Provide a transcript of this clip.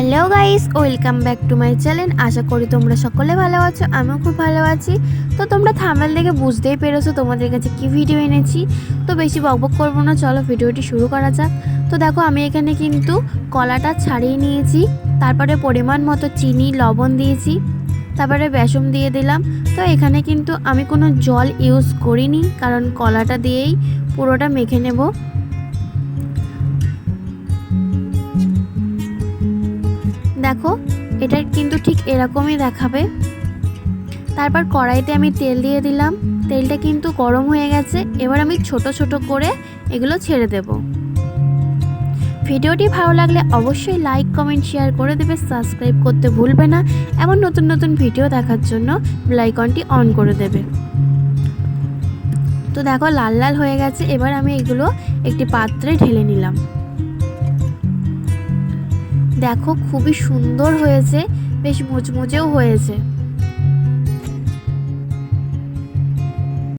Hello guys welcome back to my channel আশা করি তোমরা সকলে ভালো আছো, আমিও খুব ভালো আছি। তো তোমরা থামেল দেখে বুঝতেই পেরেছ তোমাদের কাছে কি ভিডিও এনেছি। তো বেশি বকবক করব না, চলো ভিডিওটি শুরু করা যাক। তো দেখো, আমি এখানে কিন্তু কলাটা ছাড়িয়ে নিয়েছি, তারপরে পরিমাণ মতো চিনি, লবণ দিয়েছি, তারপরে বেসন দিয়ে দিলাম। তো এখানে কিন্তু আমি কোনো জল ইউজ করিনি, কারণ কলাটা দিয়েই পুরোটা মেখে নেব। দেখো, এটা কিন্তু ঠিক এরকমই দেখাবে। তারপর কড়াইতে আমি তেল দিয়ে দিলাম। তেলটা কিন্তু গরম হয়ে গেছে, এবার আমি ছোট ছোট করে এগুলো ছেড়ে দেব। ভিডিওটি ভালো লাগলে অবশ্যই লাইক, কমেন্ট, শেয়ার করে দেবে। সাবস্ক্রাইব করতে ভুলবে না। এমন নতুন নতুন ভিডিও দেখার জন্য বেলাইকনটি অন করে দেবে। তো দেখো, লাল লাল হয়ে গেছে। এবার আমি এগুলো একটি পাত্রে ঢেলে নিলাম। দেখো খুবই সুন্দর হয়েছে বেশ মুচমুচেও হয়েছে।